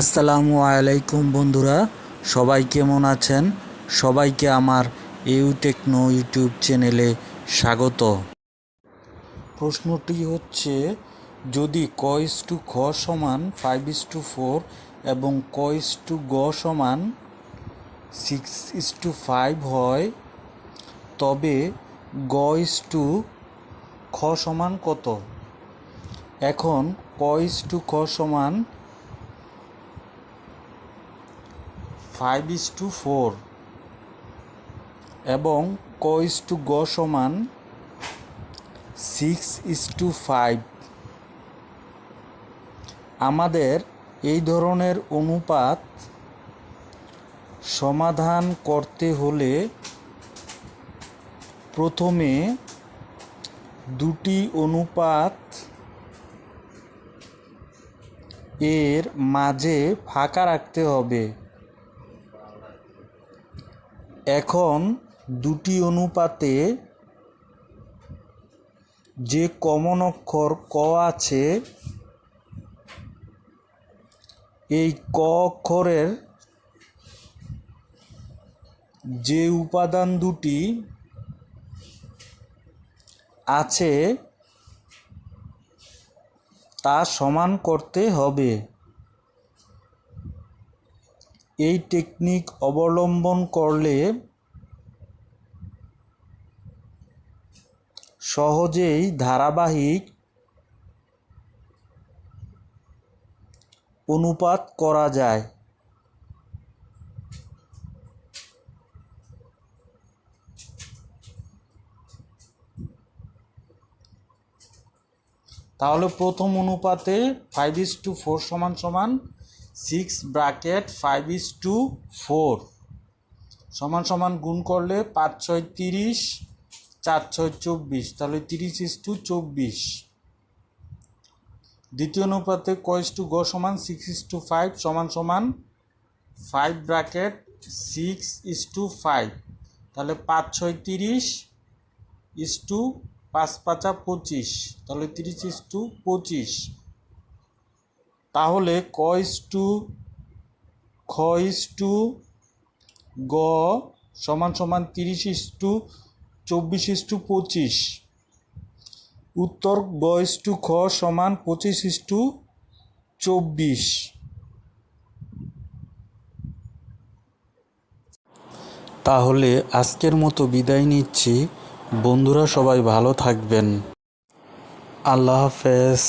আসসালামু আলাইকুম বন্ধুরা, সবাই কেমন আছেন? সবাইকে আমার ইউ টেকনো ইউটিউব চ্যানেলে স্বাগত। প্রশ্নটি হচ্ছে, যদি ক ইস টু খ সমান ফাইভ ইস টু ফোর এবং ক ইস টু গ সমান সিক্স ইস টু ফাইভ হয়, তবে গ ইস টু খ সমান কত? এখন ক ইস টু খ সমান ফাইভ ইস টু ফোর এবং ক ইস টু গ সমান সিক্স ইস টু ফাইভ আমাদের এই ধরনের অনুপাত সমাধান করতে হলে প্রথমে দুটি অনুপাত এর মাঝে ফাঁকা রাখতে হবে। এখন দুটি অনুপাতে যে কমন অক্ষর ক আছে, এই ক অক্ষরের যে উপাদান দুটি আছে, তা সমান করতে হবে। এই টেকনিক অবলম্বন করলে সহজেই ধারাবাহিক অনুপাত করা যায়। তাহলে প্রথম অনুপাতে ফাইভ ইস টু ফোর সমান সমান six bracket five is two four. সমান সমান গুণ করলে পাঁচ ছয় তিরিশ, চার ছয় চব্বিশ। তাহলে তিরিশ ইস টু চব্বিশ। দ্বিতীয় অনুপাতে ক ইস টু গ সমান সিক্স ইস টু ফাইভ সমান সমান five bracket six is two five. তাহলে পাঁচ ছয় তিরিশ ইস টু পাঁচ পাঁচা পঁচিশ। তাহলে তিরিশ ইস টু পঁচিশ। তাহলে ক টু খ ইস টু, গ সমান সমান তিরিশ ইস টু চব্বিশ ইস টু পঁচিশ। উত্তর গ ইস টু খ সমান পঁচিশ ইস টু চব্বিশ। তাহলে আজকের মতো বিদায় নিচ্ছি। বন্ধুরা সবাই ভালো থাকবেন। আল্লাহ হাফেজ।